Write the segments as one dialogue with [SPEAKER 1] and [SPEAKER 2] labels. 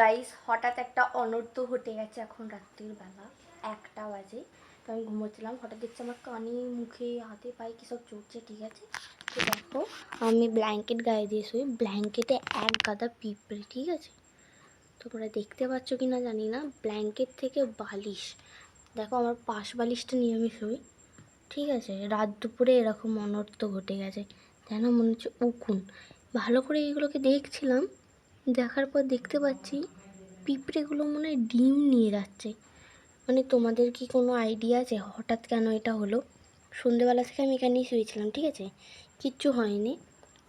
[SPEAKER 1] Guys হঠাৎ একটা অনর্থ ঘটে গেছে এখন রাত্রির বেলা। একটা বাজে। তো আমি ঘুমোচ্ছিলাম, হঠাৎ দেখছি আমার কানে, মুখে, হাতে, পায়ে কী সব চড়ছে ঠিক আছে? তো দেখো, আমি ব্ল্যাঙ্কেট গায়ে দিয়ে শুই ব্ল্যাঙ্কেটে এক গাদা পিঁপড়ে, ঠিক আছে? তোমরা দেখতে পাচ্ছ কি না জানি না ব্ল্যাঙ্কেট থেকে বালিশ। দেখো আমার পাশ বালিশটা নিয়ে আমি শুই, ঠিক আছে? রাত দুপুরে এরকম অনর্থ ঘটে গেছে। যেন মনে হচ্ছে উকুন। ভালো করে এগুলোকে দেখছিলাম দেখার পর দেখতে পাচ্ছি পিঁপড়েগুলো মনে হয় ডিম নিয়ে যাচ্ছে। মানে তোমাদের কি কোনো আইডিয়া আছে? হঠাৎ কেন এটা হলো? সন্ধেবেলা থেকে আমি এখানেই শুয়েছিলাম, ঠিক আছে? কিচ্ছু হয়নি।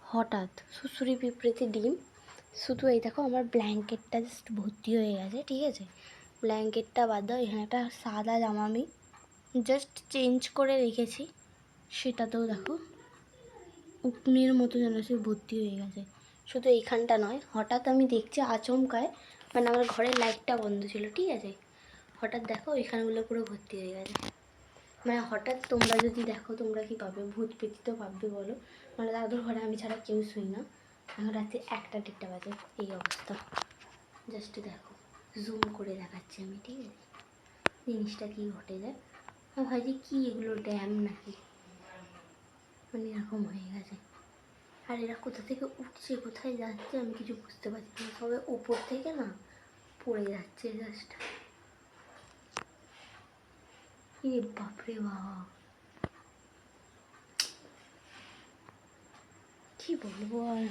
[SPEAKER 1] হঠাৎ সুসুরি পিঁপড়েতে ডিম। শুধু এই দেখো আমার ব্ল্যাঙ্কেটটা জাস্ট ভর্তি হয়ে গেছে, ঠিক আছে? ব্ল্যাঙ্কেটটা বাদ দাও, এখানে একটা সাদা জামা আমি জাস্ট চেঞ্জ করে রেখেছি। সেটাতেও দেখো, উকুনের মতো যেন সে ভর্তি হয়ে গেছে। শুধু এইখানটা নয়, হঠাৎ আমি দেখছি আচমকায় মানে আমার ঘরের লাইটটা বন্ধ ছিল, ঠিক আছে? হঠাৎ দেখো ওইখানগুলো পুরো ভর্তি হয়ে গেছে। মানে হঠাৎ তোমরা যদি দেখো, তোমরা কি পাবে? ভূত পেতি তো ভাববে বলো। মানে দাদুর ঘরে আমি ছাড়া কেউ শুই না। এখন রাতে একটা দেড়টা বাজে, এই অবস্থা। জাস্ট দেখো জুম করে দেখাচ্ছি আমি, ঠিক আছে? জিনিসটা কি ঘটে যায়? আমি ভাবছি কী এগুলো ড্যাম নাকি? মানে এরকম হয়ে গেছে। আর এরা কোথা থেকে উঠছে, কোথায় যাচ্ছে, আমি কিছু বুঝতে পারছি না। সবে ওপর থেকে না পড়ে যাচ্ছে জাস্ট এ বাপরে বাবা। কি বলব আর?